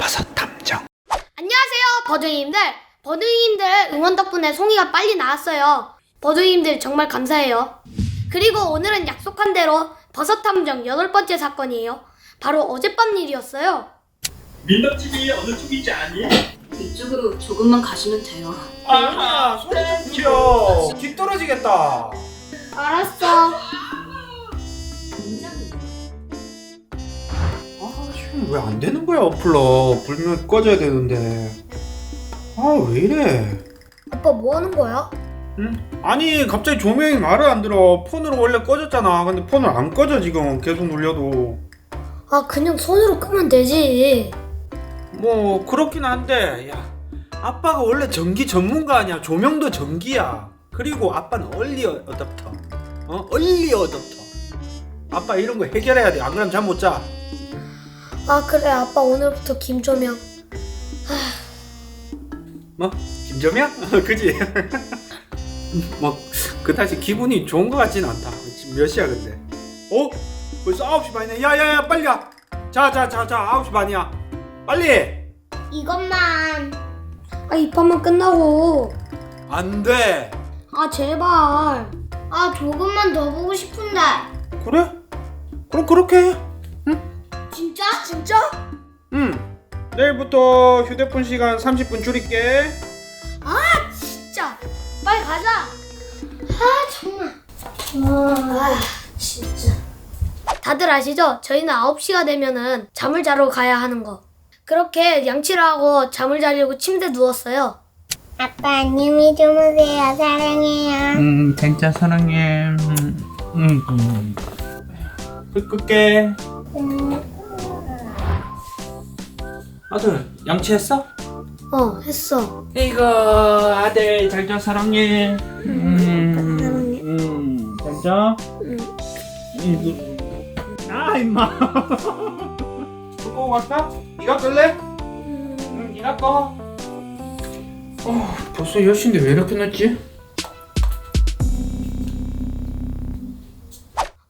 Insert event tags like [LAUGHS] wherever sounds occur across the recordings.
버섯 탐정 안녕하세요, 버둥이님들. 버둥이님들 응원 덕분에 송이가 빨리 나왔어요. 버둥이님들 정말 감사해요. 그리고 오늘은 약속한 대로 버섯 탐정 여덟 번째 사건이에요. 바로 어젯밤 일이었어요. 민덕집이 어느 쪽인지 아니? 이쪽으로 조금만 가시면 돼요. 아하 소리 좀 지어 귀 떨어지겠다 알았어. 왜 안 되는 거야 어플러? 불면 꺼져야 되는데. 아 왜 이래? 오빠 뭐 하는 거야? 응? 아니 갑자기 조명이 말을 안 들어. 폰으로 원래 꺼졌잖아. 근데 폰을 안 꺼져 지금. 계속 눌려도. 아, 그냥 손으로 끄면 되지. 뭐 그렇긴 한데 야 아빠가 원래 전기 전문가 아니야. 조명도 전기야. 그리고 아빠는 얼리 어댑터. 어? 얼리 어댑터. 아빠 이런 거 해결해야 돼안 그러면 잠 못자 아, 그래. 아빠 오늘부터 김조명. 뭐? 김점이야 [LAUGHS] 그지? 뭐 그다지 기분이 좋은 것 같진 않다. 지금 몇 시야 근데? 어? 벌써 9시 반이네. 야야야 빨리 와자자자자 9시 반이야. 빨리! 이것만. 아, 이 판만 끝나고. 안 돼. 아, 제발. 아, 조금만 더 보고 싶은데. 그래? 그럼 그렇게 해 진짜? 응. 내일부터 휴대폰 시간 30분 줄일게. 진짜. 빨리 가자. 아, 정말. 아, 진짜. 다들 아시죠? 저희는 9시가 되면은 잠을 자러 가야 하는 거. 그렇게 양치를 하고 잠을 자려고 침대에 누웠어요. 아빠 안녕히 주무세요. 사랑해요. 음 진짜 사랑해 음, 음, 음. 불 끌게 아들 양치했어? 어, 했어. 이거 아들 잘자 사랑해 음, 음, 잘자 음. 아 임마 끄고 갈까? 니가 끌래? 응 니가 꺼 어, 벌써 10시인데 왜 이렇게 늦지?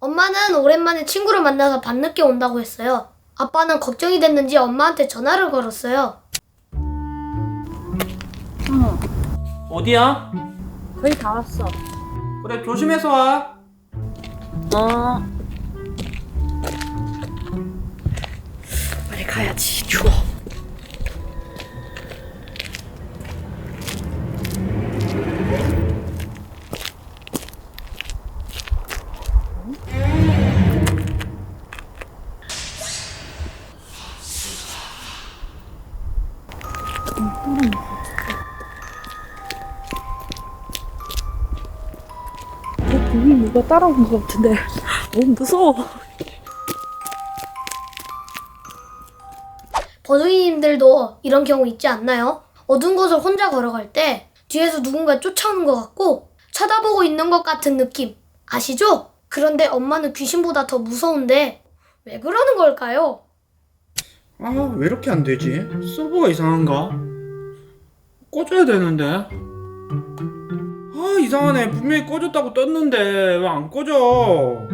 엄마는 오랜만에 친구를 만나서 밤늦게 온다고 했어요. 아빠는 걱정이 됐는지 엄마한테 전화를 걸었어요. 어디야? 거의 다 왔어. 그래 조심해서 와 어. 빨리 가야지 추워 누가 따라온 것 같은데 [LAUGHS] 너무 무서워. 버둥이님들도 이런 경우 있지 않나요? 어두운 곳을 혼자 걸어갈 때 뒤에서 누군가 쫓아오는 것 같고 쳐다보고 있는 것 같은 느낌 아시죠? 그런데 엄마는 귀신보다 더 무서운데 왜 그러는 걸까요? 아, 왜 이렇게 안 되지? 서버가 이상한가? 꺼져야 되는데. 아, 이상하네. 분명히 꺼졌다고 떴는데 왜 안 꺼져?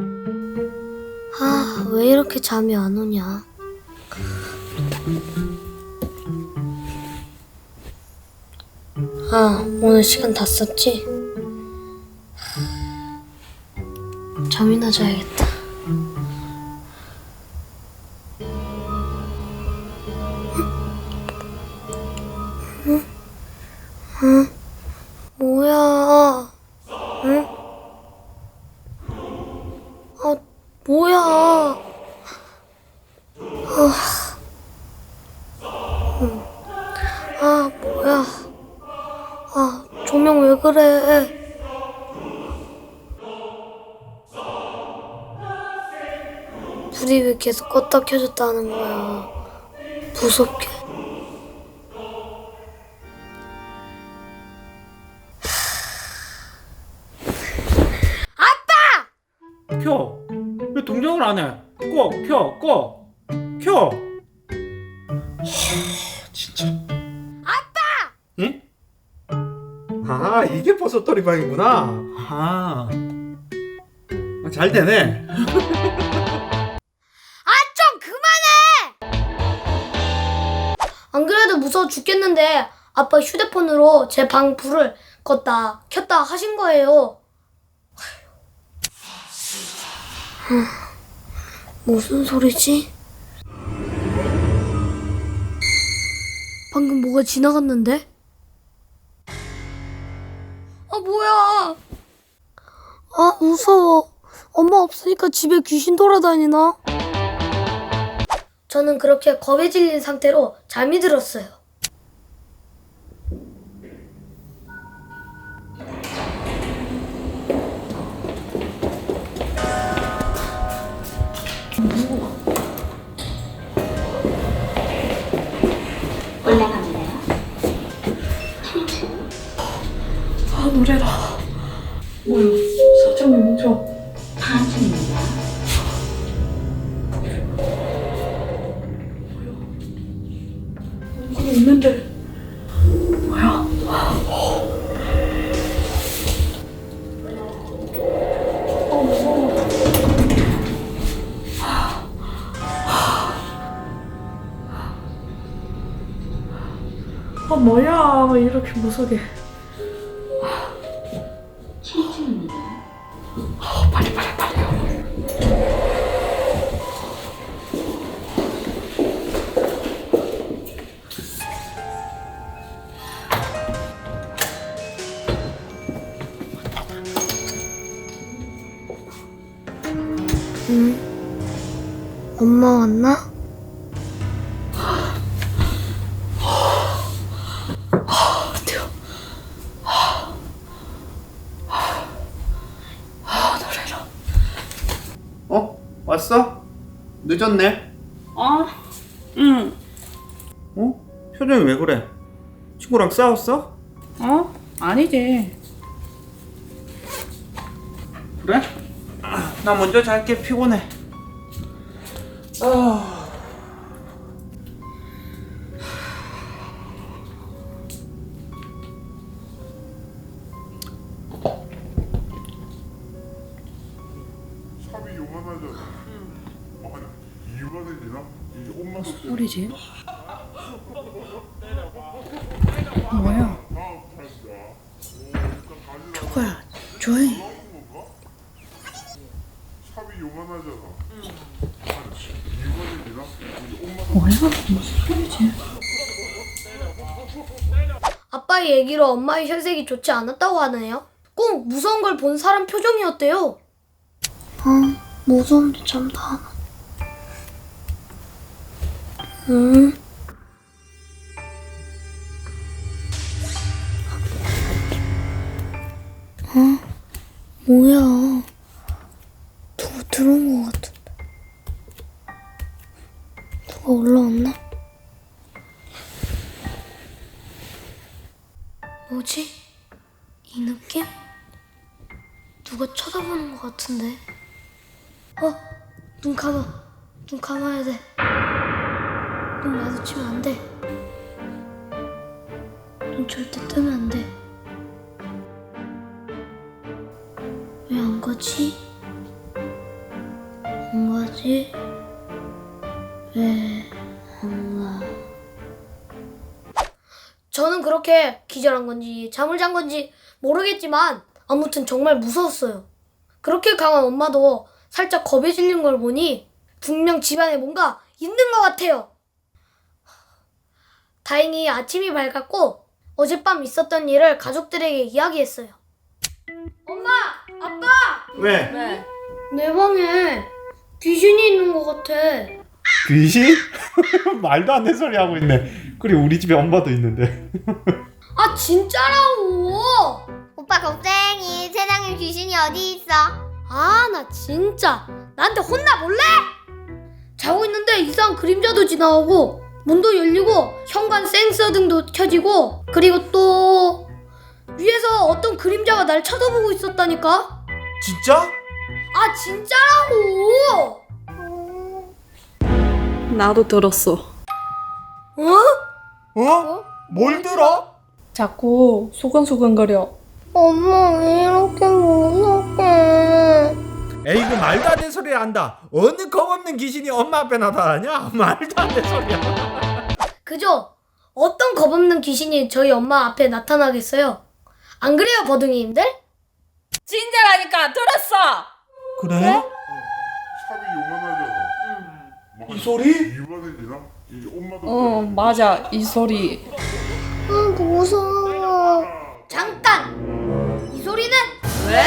아, 왜 이렇게 잠이 안 오냐? 아, 오늘 시간 다 썼지? 잠이나 자야겠다. 불이 왜 계속 껐다 켜졌다 하는 거야. 무섭게. 켜. 왜 동작을 안 해? 꺼, 켜, 꺼, 켜. 하, 진짜. 아빠. 응? 아, 이게 버섯돌이 방이구나. 아, 아, 잘 되네. [LAUGHS] 무서워 죽겠는데 아빠 휴대폰으로 제 방 불을 껐다 켰다 하신 거예요. 흠, 무슨 소리지? 방금 뭐가 지나갔는데? 아 뭐야? 아 무서워. 엄마 없으니까 집에 귀신 돌아다니나? 저는 그렇게 겁에 질린 상태로 잠이 들었어요. 뭐야? 왜 이렇게 무섭게. 어, 빨리 빨리 빨리. 엄마 왔나? 아 노래라 어? 왔어? 늦었네. 아 응. 어? 표정이 왜 그래? 친구랑 싸웠어? 어? 아니지 그래? 아, 나 먼저 잘게 피곤해. 아. 소리지? 뭐야? 누구야? 조이? 이 뭐야? 무슨 소리지? 아빠의 얘기로 엄마의 혈색이 좋지 않았다고 하네요. 꼭 무서운 걸 본 사람 표정이었대요. 아, 무서운데 잠도 안 응? 아, 뭐야. 누구 들어온 것 같은데. 누가 올라왔나? 뭐지? 이 느낌? 누가 쳐다보는 것 같은데? 어? 눈 감아. 눈 감아야 돼. 눈 마주치면 안 돼. 눈 절대 뜨면 안 돼. 왜 안 가지? 안 가지? 왜 안 가? 저는 그렇게 기절한 건지 잠을 잔 건지 모르겠지만 아무튼 정말 무서웠어요. 그렇게 강한 엄마도 살짝 겁에 질린 걸 보니 분명 집안에 뭔가 있는 것 같아요. 다행히 아침이 밝았고 어젯밤 있었던 일을 가족들에게 이야기했어요. 엄마! 아빠! 왜? 내 방에 귀신이 있는 것 같아. 귀신? [LAUGHS] 말도 안 되는 소리 하고 있네. 그리고 우리 집에 엄마도 있는데. 아 진짜라고! 오빠 겁쟁이. 세상에 귀신이 어디 있어? 아, 나 진짜 나한테 혼나 볼래? 자고 있는데 이상한 그림자도 지나오고 문도 열리고 현관 센서 등도 켜지고 그리고 또 위에서 어떤 그림자가 날 쳐다보고 있었다니까? 진짜? 아, 진짜라고! 나도 들었어 어? 어? 뭘 들어? 자꾸 소근소근거려 엄마 왜 이렇게 무섭게? 에이 그 말도 안 되는 소리 한다. 어느 겁없는 귀신이 엄마 앞에 나타나냐? [LAUGHS] 말도 안 되는 소리야. 그죠? 어떤 겁없는 귀신이 저희 엄마 앞에 나타나겠어요? 안 그래요, 버둥이님들? 진짜라니까 들었어. 그래? 삽이 요만하잖아. 뭐이 소리? 이만해 되나? 이 엄마도 어 맞아 이 소리. 응 무서워 잠깐! 이 소리는? 왜?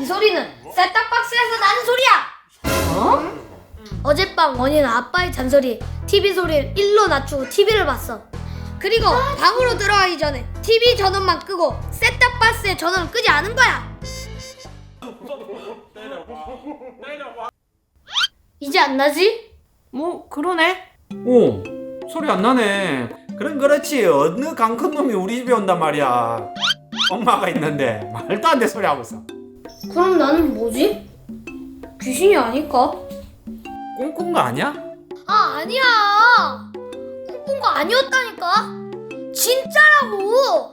이 소리는 셋탑박스에서 나는 소리야! 어? 어젯밤 원희는 아빠의 잔소리, TV 소리를 1로 낮추고 TV를 봤어. 그리고 방으로 들어가기 전에 TV 전원만 끄고 셋탑박스의 전원을 끄지 않은 거야. 이제 안 나지? 뭐 그러네. 오 소리 안 나네 그럼 그렇지 어느 강큰 놈이 우리 집에 온단 말이야 엄마가 있는데 말도 안 돼 소리 하고 있어 그럼 나는 뭐지? 귀신이 아닐까? 꿈꾼 거 아니야? 아 아니야 꿈꾼 거 아니었다니까 진짜라고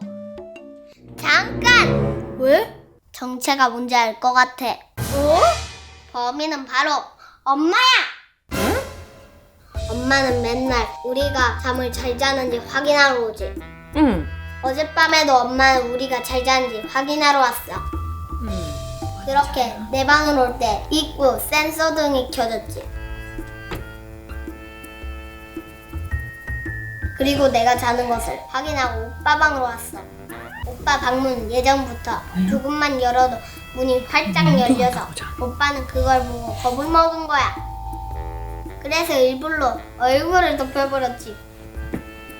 잠깐 왜? 정체가 뭔지 알 것 같아 어? 범인은 바로 엄마야 엄마는 맨날 우리가 잠을 잘 자는지 확인하러 오지 응. 어젯밤에도 엄마는 우리가 잘 자는지 확인하러 왔어 그렇게 내 방으로 올 때 입구 센서 등이 켜졌지. 그리고 내가 자는 것을 확인하고 오빠 방으로 왔어. 오빠 방문 예전부터 조금만 열어도 문이 활짝 열려서 오빠는 그걸 보고 겁을 먹은 거야. 그래서 일부러 얼굴을 덮여버렸지.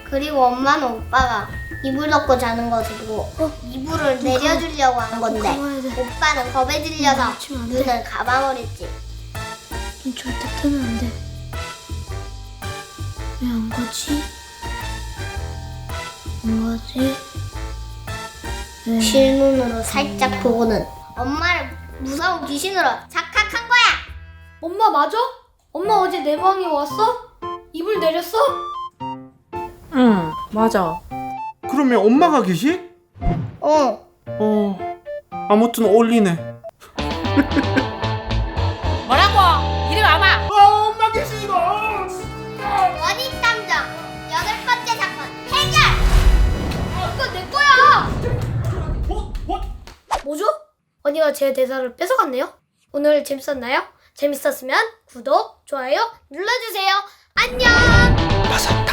그리고 엄마는 오빠가 이불 덮고 자는 것을 보고 이불을 내려주려고 한 건데 가봐야 돼. 오빠는 겁에 질려서 안 돼. 눈을 감아버렸지 눈 절대 뜨면 안 돼. 왜 안 가지? 안 가지? 왜? 실눈으로 살짝 보고는 엄마를 무서운 귀신으로 착각한 거야 엄마 맞아? 엄마 어제 내 방에 왔어? 이불 내렸어? 응 맞아. 그러면 엄마가 계시? 어 어 아무튼 어울리네 뭐라고? 이리 와봐. 아 엄마 계시다 원인 탐정 여덟 번째 사건 해결 이거 내 거야! 뭐죠? 언니가 제 대사를 뺏어갔네요? 오늘 재밌었나요? 재밌었으면 구독, 좋아요 눌러주세요. 안녕! 탐정